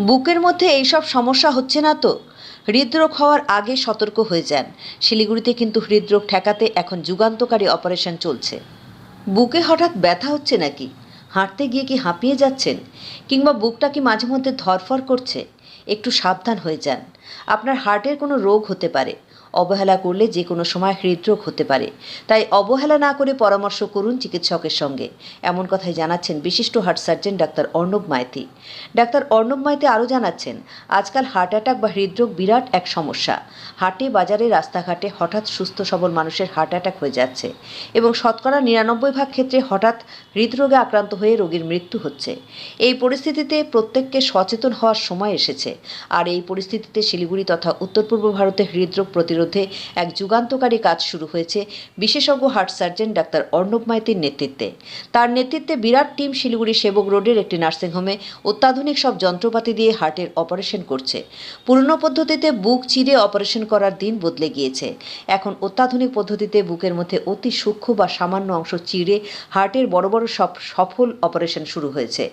বুকের মধ্যে এইসব সমস্যা হচ্ছে না তো? হৃদরোগ হওয়ার আগে সতর্ক হয়ে যান। শিলিগুড়িতে কিন্তু হৃদরোগ ঠেকাতে এখন যুগান্তকারী অপারেশন চলছে। বুকে হঠাৎ ব্যথা হচ্ছে নাকি? হাঁটতে গিয়ে কি হাঁপিয়ে যাচ্ছেন? কিংবা বুকটা কি মাঝে মধ্যে ধরফর করছে? একটু সাবধান হয়ে যান। আপনার হার্টের কোনো রোগ হতে পারে। অবহেলা করলে যে কোনো সময় হৃদরোগ হতে পারে। তাই অবহেলা না করে পরামর্শ করুন চিকিৎসকের সঙ্গে। এমন কথাই জানাচ্ছেন বিশিষ্ট heart surgeon doctor Arnab Maity. Doctor Arnab Maity আরও জানাচ্ছেন, আজকাল হার্ট অ্যাটাক বা হৃদরোগ বিরাট এক সমস্যা। হাটে বাজারে রাস্তাঘাটে হঠাৎ সুস্থ সবল মানুষের হার্ট অ্যাটাক হয়ে যাচ্ছে এবং শতকরা নিরানব্বই ভাগ ক্ষেত্রে হঠাৎ হৃদরোগে আক্রান্ত হয়ে রোগীর মৃত্যু হচ্ছে। এই পরিস্থিতিতে প্রত্যেককে সচেতন হওয়ার সময় এসেছে। আর এই পরিস্থিতিতে শিলিগুড়ি তথা উত্তর পূর্ব ভারতে হৃদরোগ প্রতিরোধে এক যুগান্তকারী কাজ শুরু হয়েছে বিশেষজ্ঞ হার্ট সার্জন ডাক্তার অর্ণব মাইতির নেতৃত্বে। তার নেতৃত্বে বিরাট টিম শিলিগুড়ি সেবক রোডের একটি নার্সিংহোমে অত্যাধুনিক সব যন্ত্রপাতি দিয়ে হার্টের অপারেশন করছে। পুরনো পদ্ধতিতে বুক চিরে অপারেশন করার দিন বদলে গিয়েছে। এখন অত্যাধুনিক পদ্ধতিতে বুকের মধ্যে অতি সূক্ষ্ম বা সামান্য অংশ চিরে হার্টের বড় বড় সব সফল অপারেশন শুরু হয়েছে।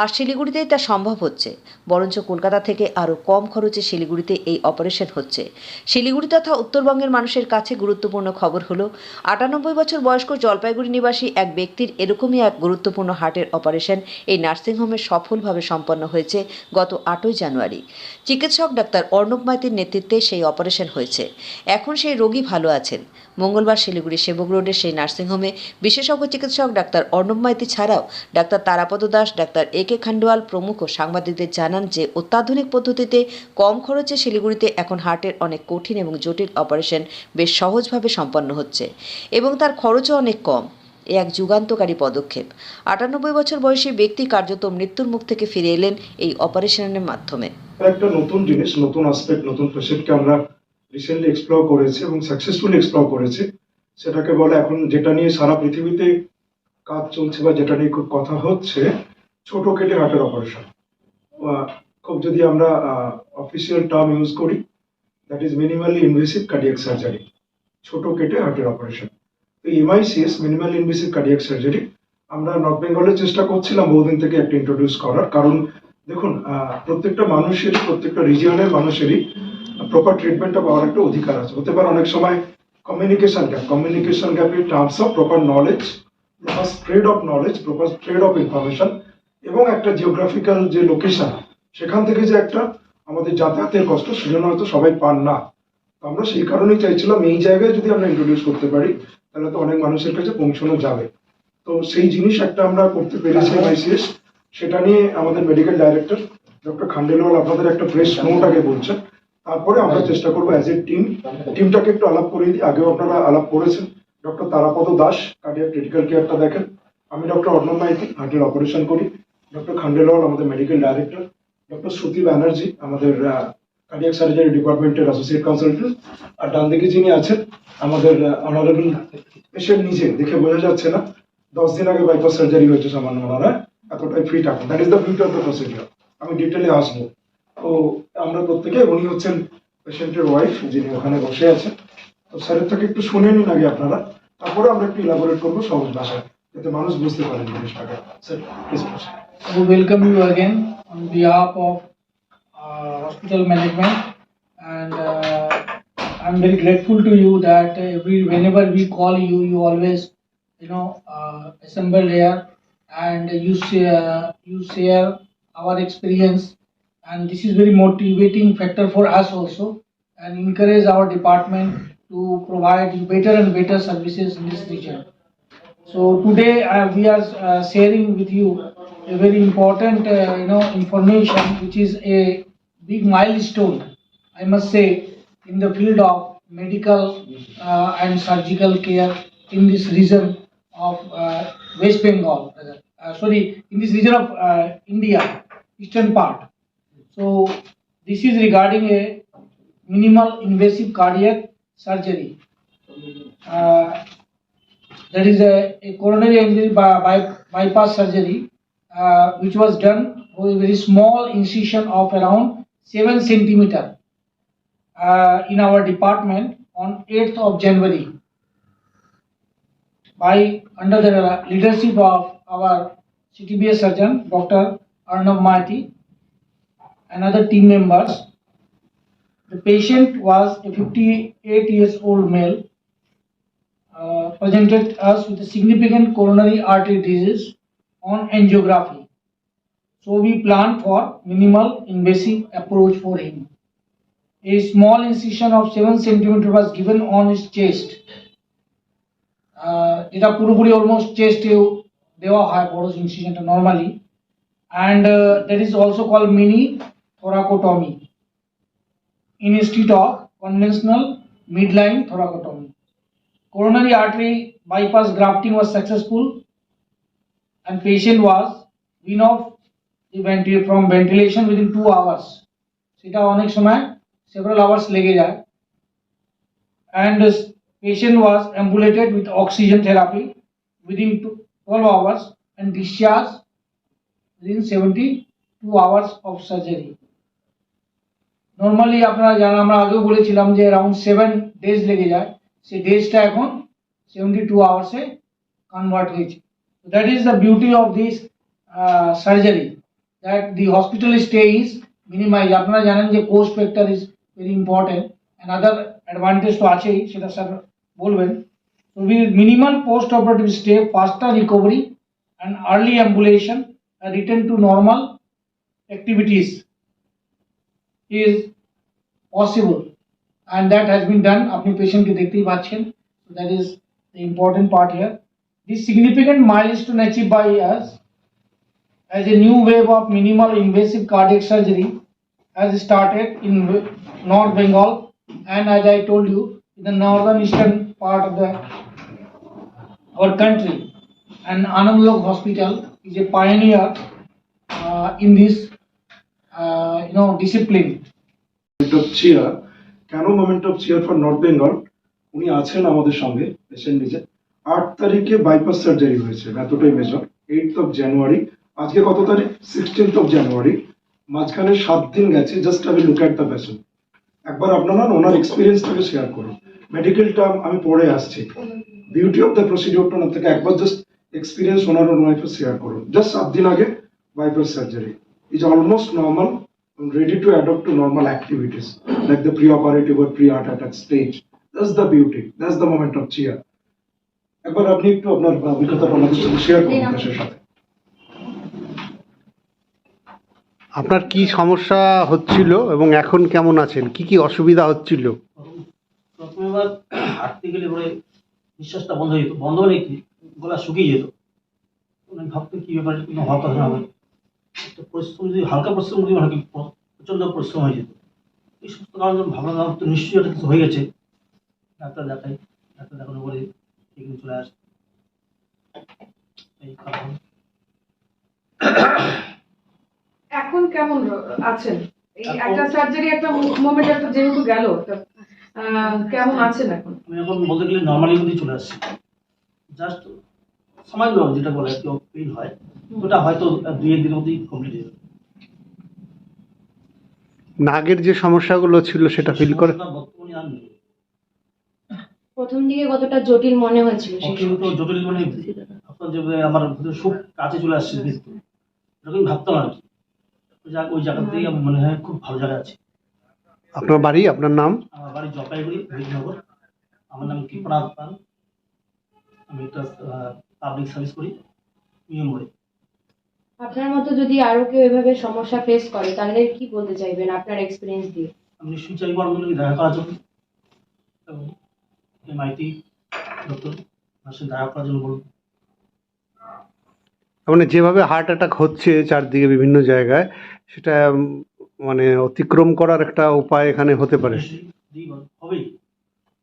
আর শিলিগুড়িতেই তা সম্ভব হচ্ছে। বরঞ্চ কলকাতা থেকে আরও কম খরচে শিলিগুড়িতে এই অপারেশন হচ্ছে। শিলিগুড়ি তথা উত্তরবঙ্গের মানুষের কাছে গুরুত্বপূর্ণ খবর হলো, আটানব্বই বছর বয়স্ক জলপাইগুড়ি নিবাসী এক ব্যক্তির এরকমই এক গুরুত্বপূর্ণ হার্টের অপারেশন এই নার্সিংহোমে সফলভাবে সম্পন্ন হয়েছে গত আটই জানুয়ারি। চিকিৎসক ডাক্তার অর্ণব মাইতির নেতৃত্বে সেই অপারেশন হয়েছে। এখন সেই রোগী ভালো আছেন। মঙ্গলবার শিলিগুড়ি সেবক রোডের সেই নার্সিংহোমে বিশেষজ্ঞ চিকিৎসক ডাক্তার অর্ণব মাইতি ছাড়াও doctor Tarapada Das, doctor A K Khandelwal প্রমুখ সাংবাদিকদের জানান যে, অত্যাধুনিক পদ্ধতিতে কম খরচে শিলিগুড়িতে এখন হার্টের অনেক কঠিন এবং জটিল অপারেশন বেশ সহজভাবে সম্পন্ন হচ্ছে এবং তার খরচও অনেক কম। এ এক যুগান্তকারী পদক্ষেপ। আটানব্বই বছর বয়সী ব্যক্তি কার্যত মৃত্যুর মুখ থেকে ফিরে এলেন এই অপারেশনের মাধ্যমে। একটা নতুন জিনিস, নতুন আসপেক্ট নতুন পেশেন্টকে আমরা রিসেন্টলি এক্সপ্লোর করেছে এবং সাকসেসফুলি এক্সপ্লোর করেছে। সেটাকে বলে এখন যেটা নিয়ে সারা পৃথিবীতে কাজ চলছে বা যেটা নিয়ে খুব কথা হচ্ছে, ছোট কেটে হার্টের অপারেশন খুব যদি আমরা অফিসিয়াল টার্ম ইউজ করি that is minimally invasive cardiac surgery ছোট কেটে হার্টের অপারেশন তো MICS minimal invasive cardiac surgery আমরা নর্থ বেঙ্গলে চেষ্টা করছিলাম বহুদিন থেকে একটা ইন্ট্রোডিউস করার। কারণ, দেখুন প্রত্যেকটা মানুষেরই, প্রত্যেকটা রিজিয়নের মানুষেরই প্রপার ট্রিটমেন্টটা পাওয়ার একটা অধিকার আছে। হতে পারে অনেক সময় communication gap communication gap in terms of proper knowledge proper spread of knowledge proper spread of information এবং একটা জিওগ্রাফিক্যাল যে লোকেশন সেখান থেকে যে একটা আমাদের যাতায়াতের কষ্ট সেজন্য হয়তো সবাই পান না। তো আমরা সেই কারণেই চাইছিলাম এই জায়গায় যদি আমরা ইন্ট্রোডিউস করতে পারি তাহলে তো অনেক মানুষের কাছে পৌঁছানো যাবে। তো সেই জিনিস একটা আমরা করতে পেরেছি আইসিএস সেটা নিয়ে আমাদের মেডিকেল ডাইরেক্টর ডক্টর খান্ডেলওয়াল আপনাদের একটা প্রেস নোট আগে বলছেন। তারপরে আমরা চেষ্টা করব অ্যাজ এ টিম টিমটাকে একটু আলাপ করে দিই। আগেও আপনারা আলাপ করেছেন। Doctor Tarapada Das cardiac critical কেয়ারটা দেখেন। আমি ডক্টর অর্ণব মাইতি হার্টের অপারেশন করি। ডক্টর খান্ডেলওয়াল আমাদের medical director doctor Shruti Banerjee আমাদের কার্ডিয়াক সার্জারি ডিপার্টমেন্টের অ্যাসোসিয়েট কনসালটেন্ট আর ডান দিকে যিনি আছেন আমাদের অনারেবল পেশেন্ট নিজে। দেখে বোঝা যাচ্ছে না। দশ দিন আগে বাইপাস সার্জারি হয়েছে সামান্য। ওনারা এতটাই ফিট এখন। That is the beauty of the procedure আমি ডিটেলে আসব। ও আমরা প্রত্যেকে উনি হচ্ছেন পেশেন্টের ওয়াইফ, যিনি ওখানে বসে আছেন। তো স্যারের থেকে একটু শুনে নিন আগে আপনারা। তারপরে আমরা একটু ইলাবোরেট করব সহজ ভাষায় মানুষ বুঝতে পারেন জিনিসটাকে sir please welcome you again on behalf of hospital management and I am very grateful to you that every whenever we call you you always you know assemble here and you you share our experience and this is very motivating factor for us also and encourage our department to provide better and better services in this region. So today uh, we are uh, sharing with you a very important, uh, you know, information which is a big milestone, I must say, in the field of medical uh, and surgical care in this region of uh, West Bengal. Uh, sorry, in this region of uh, India, eastern part. So this is regarding a minimal invasive cardiac surgery. Uh, a, a coronary angiogram by, by, bypass surgery uh, which was done with a very small incision of around 7 centimeter uh, in our department on 8th of January by under the leadership of our CTBS surgeon Dr. Arnav Maiti and other team members. The patient was a 58 years old male, uh, presented us with a significant coronary artery disease on angiography. So we planned for minimal invasive approach for him. A small incision of 7 centimeter was given on his chest. আহ, যেটা পুরোপুরি almost চেস্টেও দেওয়া হয় বড় ইনসিশনটা normally and that is also call mini thoracotomy instead of conventional midline thoracotomy. Coronary artery bypass grafting was successful and patient was wean off the venti- from ventilation within two hours. সেটা অনেক সময় several hours লেগে যায় and this patient was ambulated with oxygen therapy within two- 12 hours and discharged within 72 hours of surgery. Normally আপনারা জানেন, আমরা আগেও বলেছিলাম যে অ্যারাউন্ড সেভেন ডেজ লেগে যায়। সেই ডেজটা এখন সেভেন্টি টু আওয়ার্সে কনভার্ট হয়েছে that is the beauty of this surgery that the hospital stay is minimize আপনারা জানেন যে cost factor is very important and other advantage তো আছেই, সেটা স্যার বলবেন। তো with minimum post operative stay faster recovery and early ambulation return to normal activities is possible and that has been done আপনি পেশেন্টকে দেখতেই পাচ্ছেন so that is the important part here this significant milestone achieved by us as a new wave of minimal invasive cardiac surgery has started in w- north bengal and as i told you in the northern eastern part of the our country and anandlok hospital is a pioneer uh, in this uh, you know, discipline. Moment of cheer কেন moment of cheer for north Bengal উনি আছেন আমাদের সঙ্গে patient নিজে আট তারিখে bypass surgery হয়েছে, এতটাই মেজর এইট অফ জানুয়ারি আজকে কত তারিখ? সিক্সটিন্থ অফ জানুয়ারি মাঝখানে সাত দিন গেছে জাস্ট আমি লুক অ্যাট দ্য পেশেন্ট একবার আপনারা ওনার এক্সপিরিয়েন্সটাকে শেয়ার করুন। মেডিকেল টার্ম আমি পড়ে আসছি। বিউটি অফ দ্য প্রসিডিওরটা ওনার থেকে একবার জাস্ট এক্সপিরিয়েন্স ওনার ওনাকে শেয়ার করুন। জাস্ট সাত দিন আগে bypass surgery is almost normal and ready to adopt to normal activities like the pre-operative or pre-heart attack stage. That's the beauty. That's the moment of cheer. একবার আপনি একটু আপনার অভিজ্ঞতাটা আমাদের সাথে শেয়ার করুন দেশের সাথে। আপনার কি সমস্যা হচ্ছিল এবং এখন কেমন আছেন? কি কি অসুবিধা হচ্ছিল? প্রথমে এবার হাঁটতে গেলে পরে নিঃশ্বাসটা বন্ধ হয়ে যেত। বন্ধ হলে কি? গলা শুকিয়ে যেত। আমি ভাবতে কি ব্যাপার কোনো হওয়ার কথা না হবে তো পরিশ্রম যদি হালকা পরিশ্রম করি মানে কি প্র- প্রচণ্ড পরিশ্রম হয়ে যেত। এই সমস্ত কারণে ভাবলাম আমার তো নিশ্চয়ই একটা কিছু হয়ে গেছে। ডাক্তার দেখাই ডাক্তার দেখানোর পরে এখানে চলে আসে। এই কারণ এখন কেমন আছেন? এই একটা সার্জারি একটা মোমেন্ট একটা যেহেতু গেল কেমন আছেন এখন? আমি এখন বলতে গেলে নর্মালি মধ্যেই চলে আসছি। জাস্ট সামান্য যেটা বলে একটু পেইন হয়। ওটা হয়তো দুই একদিনের মধ্যেই কমপ্লিট হয়ে যাবে। নাগের যে সমস্যাগুলো ছিল সেটা ফিল করে বর্তমানে আর নেই। প্রথম দিকে কতটা জটিল মনে হয়েছিল অত্যন্ত জটিল মানে আপনার যে আমার সুখ কাছে চলে আসছে মৃত্যু এরকম ভাবতাম আর কি। ওই জায়গা- থেকে আমার মনে হয় খুব ভালো জায়গা আছে। আপনার বাড়ি আপনার নাম? আমার বাড়ি জলপাইগুড়ি বিজনগর। আমার নাম কৃপনাথ পাল। আমি একটা পাবলিক সার্ভিস করি। নিয়ম করে। আপনার মতো যদি আরও কেউ এভাবে সমস্যা ফেস করে তাহলে কি বলতে চাইবেন আপনার এক্সপিরিয়েন্স দিয়ে? আমি নিশ্চয়ই চাইব আমাদেরকে দেখা করার জন্য। এবং এমআইটি ডক্টর সাথে দেখা করার জন্য বলব। মানে যেভাবে হার্ট অ্যাটাক হচ্ছে চারদিকে বিভিন্ন জায়গায় সেটা মানে অতিক্রম করার একটা উপায় এখানে হতে পারে। নিশ্চয়ই দিই বল, হবেই।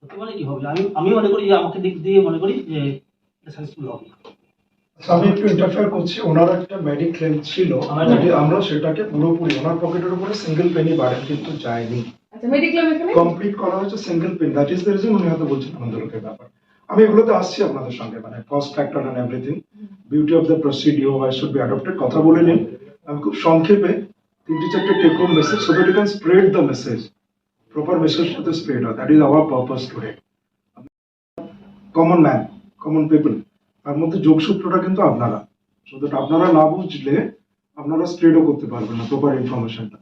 হতে পারে কি হবে? আমি আমি মনে করি যে আমাকে দিক দিয়ে মনে করি যে সাকসেসফুল হবে। আমি একটু ইন্টারফেয়ার করছি। ওনার একটা মেডিক্লেম ছিল। আমার- সেটাকে পুরোপুরি ওনার পকেটের উপরে সিঙ্গেল পেনি বাড়েন কিন্তু যায়নি। আচ্ছা কমপ্লিট করা হয়েছে single pen that is the reason উনি হয়তো বলছেন আনন্দলোকের ব্যাপার। আমি এগুলোতে আসছি আপনাদের সঙ্গে মানে cost factor and everything beauty of the procedure I should be adopted কথা বলে নিন। আমি খুব সংক্ষেপে তিনটি চারটে take home message so that you can spread the message proper message যাতে স্প্রেড হয় that is our purpose today common man common people তার মধ্যে যোগসূত্রটা কিন্তু আপনারা। সো দ্যাট আপনারা না বুঝলে আপনারা স্প্রেডও করতে পারবেন না প্রপার ইনফরমেশনটা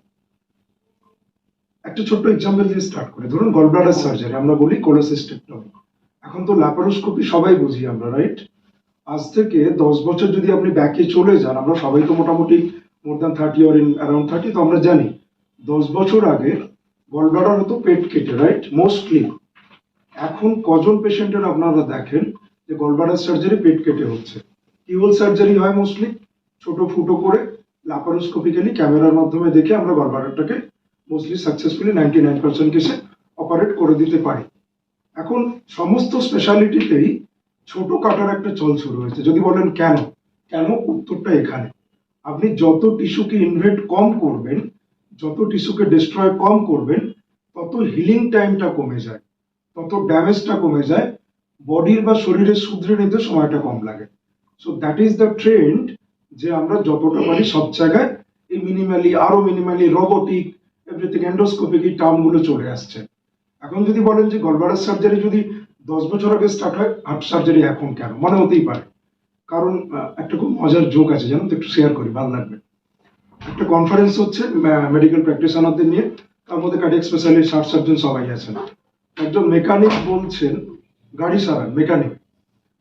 একটা ছোট্ট এক্সাম্পল দিয়ে স্টার্ট করে। ধরুন গলব্লাডার সার্জারি আমরা বলি কোলোসিস্টেক্টমি এখন তো ল্যাপারোস্কোপি সবাই বুঝি আমরা রাইট আজ থেকে দশ বছর যদি আপনি ব্যাকে চলে যান, আমরা সবাই তো মোটামুটি more than thirty or in around thirty তো আমরা জানি দশ বছর আগে গলব্লাডার হতো পেট কেটে রাইট মোস্টলি এখন কজন পেশেন্টের আপনারা দেখেন যে গলব্লাডার সার্জারি পেট কেটে হচ্ছে। কিউল সার্জারি হয় মোস্টলি ছোট ফুটো করে ল্যাপারোস্কোপিক্যালি ক্যামেরার মাধ্যমে দেখে আমরা গলব্লাডারটাকে mostly successfully ninety nine percent কেসে অপারেট করে দিতে পারি। এখন সমস্ত স্পেশালিটিতেই ছোট কাটার একটা চল শুরু হয়েছে। যদি বলেন কেন? কেন? উত্তরটা এখানে। আপনি যত টিস্যুকে ইনভেট কম করবেন, যত টিস্যুকে ডিস্ট্রয় কম করবেন, তত হিলিং টাইমটা কমে যায়, তত ড্যামেজটা কমে যায় বডির বা শরীরের শুধরে নিতে সময়টা কম লাগে। So that is the trend যে আমরা যতটা পারি সব জায়গায় এই মিনিমালি আরও মিনিমালি রোবোটিক এভরিথিং এন্ডোস্কোপিক এই টার্মগুলো চলে আসছে। এখন যদি বলেন যে গলবারার সার্জারি যদি দশ বছর আগে স্টার্ট হয় হার্ট সার্জারি এখন কেন? মনে হতেই পারে। কারণ একটা খুব মজার যোগ আছে, জানো তো? একটু শেয়ার করি, ভালো লাগবে। একটা কনফারেন্স হচ্ছে মেডিকেল প্র্যাকটিশনারদের নিয়ে। তার মধ্যে কার্ডিয়াক স্পেশালিস্ট হার্ট সার্জন সবাই আছেন। একজন মেকানিক বলছেন গাড়ি সারান মেকানিক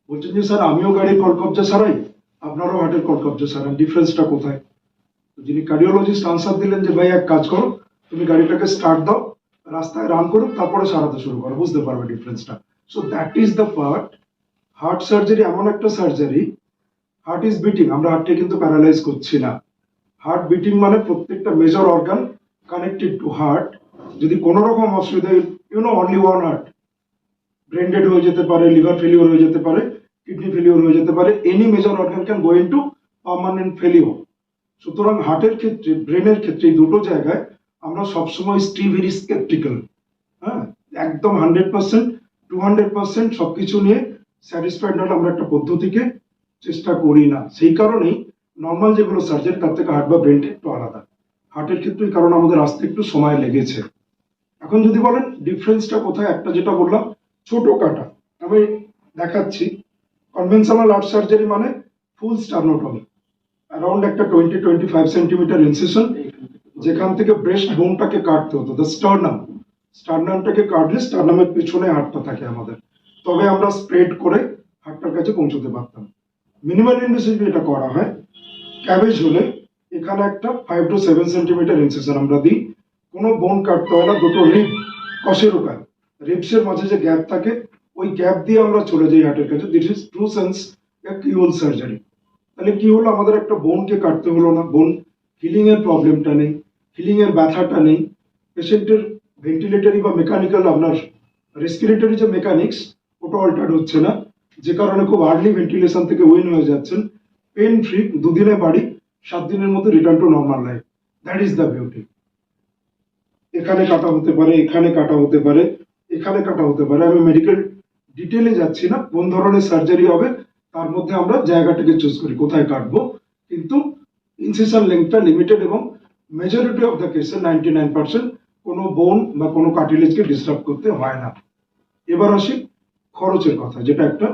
বলছেন যে, স্যার, আমিও গাড়ির কলকবজা সারাই, আপনারও হার্টের কলকবজা সারান ডিফারেন্সটা কোথায়? যিনি কার্ডিওলজিস্ট আনসার দিলেন যে, ভাই, এক কাজ করো, তুমি গাড়িটাকে স্টার্ট দাও, রাস্তায় রান করো তারপরে সারাতে শুরু করো, বুঝতে পারবে ডিফারেন্সটা so that is the part heart surgery এমন একটা সার্জারি হার্ট ইজ বিটিং আমরা হার্টকে কিন্তু প্যারালাইজ করছি না। হার্ট বিটিং মানে প্রত্যেকটা major organ connected to heart যদি কোনো রকম অসুবিধা you know only one heart brain dead হয়ে যেতে পারে লিভার ফেলিওর হয়ে যেতে পারে কিডনি ফেলিওর হয়ে যেতে পারে any major organ can go into permanent failure সুতরাং হার্টের ক্ষেত্রে ব্রেনের ক্ষেত্রে এই দুটো জায়গায় আমরা সবসময় স্টিল ভেরি স্কেপটিক্যাল হ্যাঁ? একদম hundred percent to hundred percent সবকিছু নিয়ে স্যাটিসফাইড না আমরা একটা পদ্ধতিকে চেষ্টা করি না। সেই কারণেই নর্মাল যেগুলো সার্জারি তার থেকে হার্ট বা ব্রেনটা একটু আলাদা। হার্টের ক্ষেত্রে কারণ আমাদের আসতে একটু সময় লেগেছে। এখন যদি বলেন ডিফারেন্সটা কোথায়, একটা যেটা বললাম ছোট কাটা আমি দেখাচ্ছি। কনভেনশনাল আর্ট সার্জারি মানে ফুল স্টার্নোটমি অ্যারাউন্ড একটা twenty twenty five centimetre incision যেখান থেকে ব্রেস্ট বোনটাকে কাটতে হতো দ্য স্টার্নাম স্টার্নামটাকে কাটলে স্টার্নামের পিছনে হাড়টা থাকে আমাদের। তবে আমরা স্প্রেড করে হাড়টার কাছে পৌঁছতে পারতাম। মিনিমাল ইনভেসিভ এটা করা হয় ক্যাবেজ হলে এখানে একটা five to seven centimetre incision আমরা দিই। কোনো বোন কাটতে হয় না, দুটো রিব কষের উপায় রিবসের মাঝে যে গ্যাপ থাকে, ওই গ্যাপ দিয়ে আমরা চলে যাই হার্টের কাছে। This is true sense keyhole surgery তাহলে কি হলো? আমাদের একটা বোনকে কাটতে হলো না। বোন হিলিং এর প্রবলেমটা নেই হিলিং এর ব্যথাটা নেই। পেশেন্টের ভেন্টিলেটরি বা মেকানিক্যাল আপনার রেসপিরেটরি যে মেকানিক্স ওটা অল্টার হচ্ছে না। যে কারণে খুব আর্লি ভেন্টিলেশন থেকে উইন হয়ে যাচ্ছেন। পেন ফ্রি দুদিনে বাড়ি, সাত দিনের মধ্যে return to normal life that is the beauty এখানে কাটা হতে পারে, এখানে কাটা হতে পারে। এখানে কাটা হতে পারে। আমি মেডিকেল ডিটেলে যাচ্ছি না। কোন ধরনের সার্জারি হবে, তার মধ্যে আমরা জায়গাটাকে চুজ করি, কোথায় কাটবো। কিন্তু ইনসেশন লেন্থটা লিমিটেড এবং মেজরিটি অফ দ্য কেসে নাইনটি নাইন পার্সেন্ট কোনো বোন বা কোনো কার্টিলেজকে ডিস্টার্ব করতে হয় না। এবার আসি খরচের কথা, যেটা একটা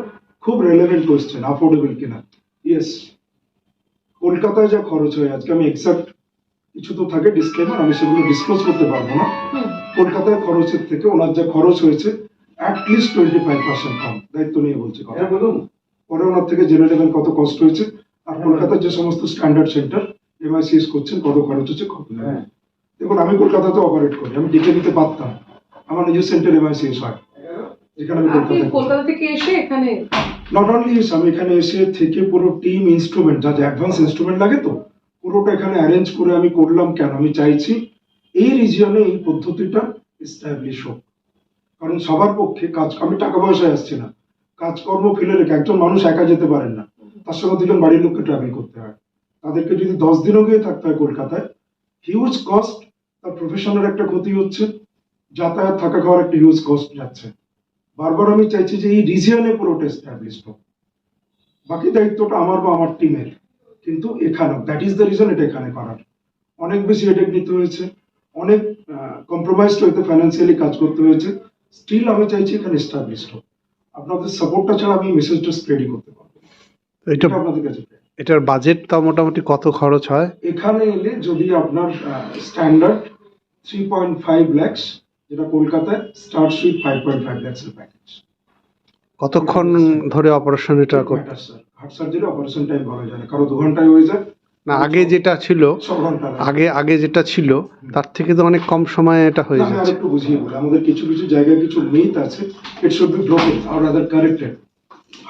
খুব রেলেভেন্ট কোয়েশ্চেন অ্যাফোর্ডেবল কিনা। ইয়েস কলকাতায় যা খরচ হয়, আজকে আমি এক্সাক্ট কিছু তো থাকে ডিসক্লেমার আমি সেগুলো ডিসক্লোজ করতে পারব না। কলকাতায় খরচের থেকে ওনার যা খরচ হয়েছে at least twenty five percent কম দায়িত্ব নিয়ে বলছি কথা। বলুন। পরে ওনার থেকে জেনে নেবেন কত কষ্ট হয়েছে। আর কলকাতার যে সমস্ত স্ট্যান্ডার্ড সেন্টার এমআইসিএস করছেন কত খরচ হচ্ছে কত নেবেন দেখুন আমি কলকাতাতে অপারেট করি আমি ডেকে নিতে পারতাম। আমার নিজের সেন্টার এমআইসিএস হয়। যেখানে আমি কলকাতায় কলকাতা থেকে এসে এখানে নট অনলি আমি এখানে এসে থেকে পুরো টিম ইনস্ট্রুমেন্ট যা যে অ্যাডভান্স ইনস্ট্রুমেন্ট লাগে তো পুরোটা এখানে অ্যারেঞ্জ করে আমি করলাম কেন? আমি চাইছি এই রিজিয়নে এই পদ্ধতিটা এস্টাবলিশ হোক। কারণ সবার পক্ষে কাজ আমি টাকা পয়সায় আসছি না। কাজকর্ম ফেলে রেখে একজন মানুষ একা যেতে পারেন না। তার সঙ্গে দুজন বাড়ির লোককে ট্রাভেল করতে হয়। তাদেরকে যদি দশ দিনও গিয়ে থাকতে হয় কলকাতায় হিউজ কস্ট তার প্রফেশনের একটা ক্ষতি হচ্ছে। যাতায়াত, থাকা খাওয়ার একটা হিউজ কস্ট যাচ্ছে। বারবার আমি চাইছি যে এই রিজিয়নে পুরোটা এস্টাবলিশ হোক। বাকি দায়িত্বটা আমার বা আমার টিমের কিন্তু এখানেও দ্যাট ইজ দ্য রিজন এটা এখানে করার। অনেক বেশি হেডেক নিতে হয়েছে। অনেক কম্প্রোমাইজ হইতে ফাইন্যান্সিয়ালি কাজ করতে হয়েছে। স্টিল আমি চাইছি এখানে এস্টাবলিশ হোক। আপনাদের সাপোর্টটা ছাড়া আমি মেসেজটা স্প্রেডই করতে পারব। এটা আপনাদের কাছে। এটার বাজেটটা মোটামুটি কত খরচ হয়? এখানে এলে যদি আপনার standard three point five lakhs যেটা কলকাতায় start with five point five ল্যাক্সের package কতক্ষণ ধরে অপারেশন এটা করতে? হার্ট সার্জারি অপারেশন টাইম বলা যায় না। কারও দু ঘন্টায় হয়ে যায়। না আগে যেটা ছিল আগে আগে যেটা ছিল তার থেকে তো অনেক কম সময়ে এটা হয়ে যাচ্ছে। আরেকটু বুঝিয়ে বলি আমাদের কিছু কিছু জায়গায় কিছু মিথ আছে it should be broken R other corrected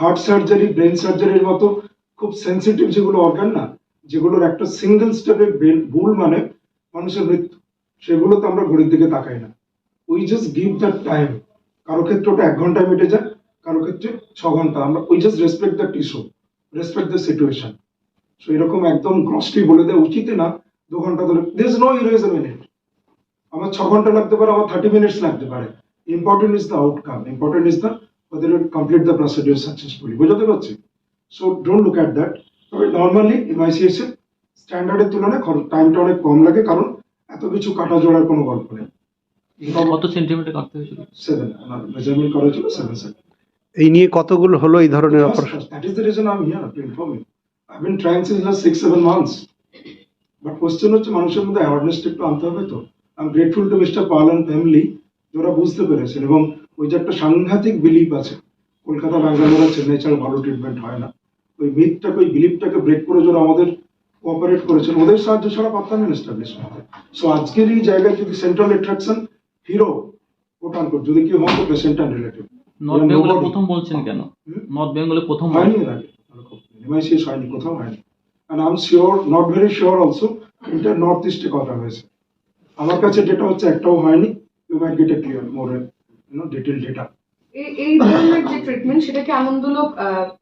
heart surgery brain সার্জারির মতো খুব সেন্সিটিভ যেগুলো অর্গান না যেগুলোর একটা সিঙ্গেল স্টেপে ভুল মানে মানুষের মৃত্যু সেগুলো তো আমরা ঘড়ির দিকে তাকাই না। We just give the time কারও ক্ষেত্রে ওটা এক ঘন্টায় মিটে যায় কারও ক্ষেত্রে ছ ঘণ্টা। আমরা we just respect the tissue respect the situation so এরকম একদম গ্রসটি বলে দেওয়া উচিত না। দু ঘণ্টা ধরে। This no erase a minute আমার ছ ঘণ্টা লাগতে পারে আমার থার্টি মিনিটস লাগতে পারে। Important is the outcome important is the ওদের কমপ্লিট দ্য প্রসিডিউর সাকসেসফুলি বোঝাতে পারছি? So don't look at that তবে নর্মালি এমআইসিএস এ স্ট্যান্ডার্ডের তুলনায় টাইমটা অনেক কম লাগে কারণ এত কিছু কাটা জোড়ার কোনো গল্প নেই। কত সেন্টিমিটার কাটতে হয়েছিল? সেভেন ওনার মেজারমেন্ট করা ছিল সেভেন সেভেন এই নিয়ে কতগুলো হলো এই ধরনের operation That is the reason I'm here to inform you. I've been trying since last six, seven months. But question হচ্ছে মানুষের মধ্যে অ্যাওয়ারনেসটা একটু আনতে হবে তো। I am grateful to mister Pal and family যারা বুঝতে পেরেছেন এবং ওই যে একটা সাংঘাতিক বিলিভ আছে। কলকাতা ব্যাঙ্গালোর আর চেন্নাই ছাড়া ভালো ট্রিটমেন্ট হয় না। ওই মিথটাকে ওই বিলিভটাকে ব্রেক করে যারা আমাদের কোঅপারেট করেছেন ওদের সাহায্য ছাড়া পারতাম না এস্টাবলিশমেন্টে সো আজকের এই জায়গায় যদি সেন্ট্রাল অ্যাট্রাকশন হিরো ওটান যদি কেউ হতো পেশেন্ট অ্যান্ড রিলেটিভ নর্থ বেঙ্গলে প্রথম বলছেন কেন? নর্থ বেঙ্গলে প্রথম হয়নি এর আগে। শেষ হয়নি কোথাও হয়নি। And sure not very sure also in the north ইস্টে হয়েছে। আমার কাছে ডেটা হচ্ছে একটাও হয়নি you might get a clear more you know detail data এই- এই ধরনের যে ট্রিটমেন্ট সেটা কি আনন্দলোক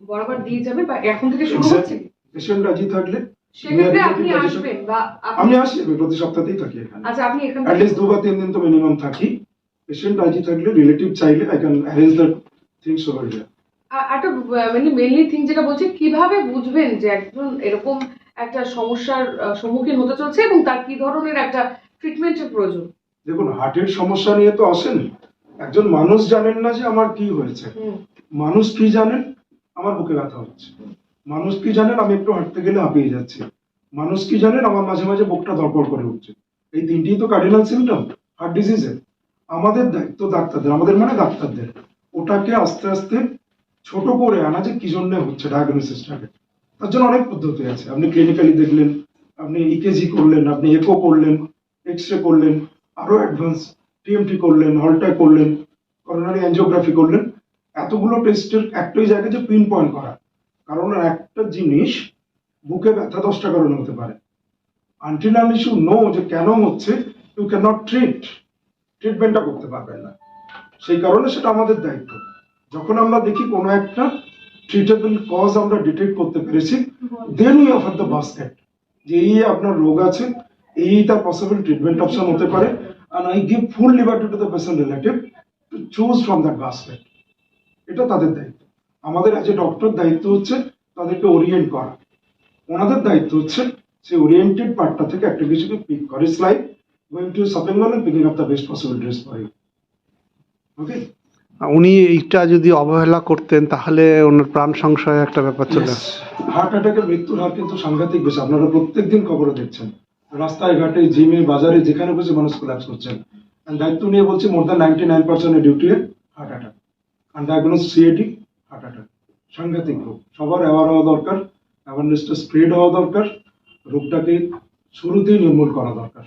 বরাবর দিয়ে যাবে বা এখন থেকে শুরু হচ্ছে? পেশেন্ট রাজি থাকলে সেক্ষেত্রে আপনি আসবেন বা আমি আসি প্রতি সপ্তাহতেই থাকি এখানে। আচ্ছা আপনি এখান অ্যাটলিস্ট দু বা তিন দিন তো মিনিমাম থাকি। পেশেন্ট রাজি থাকলে রিলেটিভ চাইলে I can arrange the things over here একটা মানে মেনলি থিং যেটা বলছি কীভাবে বুঝবেন যে একজন এরকম একটা সমস্যার সম্মুখীন হতে চলছে এবং তার কি ধরনের একটা ট্রিটমেন্টের প্রয়োজন? দেখুন হার্টের সমস্যা নিয়ে তো আসেন। একজন মানুষ জানেন না যে আমার কি হয়েছে। মানুষ কি জানেন? আমার বুকে ব্যথা হচ্ছে। মানুষ কি জানেন? আমি একটু হাঁটতে গেলে হাঁপিয়ে যাচ্ছি। মানুষ কি জানেন? আমার মাঝে মাঝে বুকটা ধরপড় করে উঠছে। এই তিনটিই তো কার্ডিনাল সিমটম হার্ট ডিজিজের আমাদের দায়িত্ব ডাক্তারদের আমাদের মানে ডাক্তারদের। ওটাকে আস্তে আস্তে ছোট করে আনা যে কি জন্য হচ্ছে ডায়াগনোসিসটাকে তার জন্য অনেক পদ্ধতি আছে। আপনি ক্লিনিক্যালি দেখলেন, আপনি ইকেজি করলেন, আপনি একো করলেন এক্স রে করলেন, আরও অ্যাডভান্স টিএমটি করলেন হলটা করলেন করোনারি অ্যাঞ্জিওগ্রাফি করলেন। এতগুলো টেস্টের একটাই জায়গায় যে পিন পয়েন্ট করা। কারণ একটা জিনিস, বুকে ব্যথা দশটা কারণে হতে পারে। আনটিল ইউ নো যে কেন হচ্ছে ইউ ক্যান নট ট্রিট ট্রিটমেন্টটা করতে পারবেন না। সেই কারণে সেটা আমাদের দায়িত্ব। যখন আমরা দেখি কোনো একটা ট্রিটেবল কজ আমরা ডিটেক্ট করতে পেরেছি then we offer the basket যে এই আপনার রোগ আছে, এই তার পসিবল ট্রিটমেন্ট অপশন হতে পারে। And I give full liberty to the patient relative to choose from that basket. এটা তাদের দায়িত্ব। আমাদের এ ডক্টর দায়িত্ব হচ্ছে তাদেরকে ওরিয়েন্ট করা। ওনাদের দায়িত্ব হচ্ছে সেই ওরিয়েন্টেড পার্টটা থেকে একটা কিছুকে পিক করে। It's like going to shopping mall picking up the best possible dress for you okay উনি এইটা যদি অবহেলা করতেন তাহলে ওনার প্রাণ সংশয় একটা ব্যাপার চলে আসে হার্ট অ্যাটাকের মৃত্যুর হার কিন্তু সাংঘাতিক বেশি। আপনারা প্রত্যেকদিন খবরে দেখছেন। রাস্তায় ঘাটে জিমে বাজারে যেখানে বসে মানুষ কোলাপস করছেন। দায়িত্ব নিয়ে বলছি more than ninety nine percent due to heart attack R diagnose CAD heart attack সাংঘাতিক রোগ। সবার অ্যাওয়ার হওয়া দরকার। অ্যাওয়ারনেসটা স্প্রেড হওয়া দরকার। রোগটাকে শুরুতেই নির্মূল করা দরকার।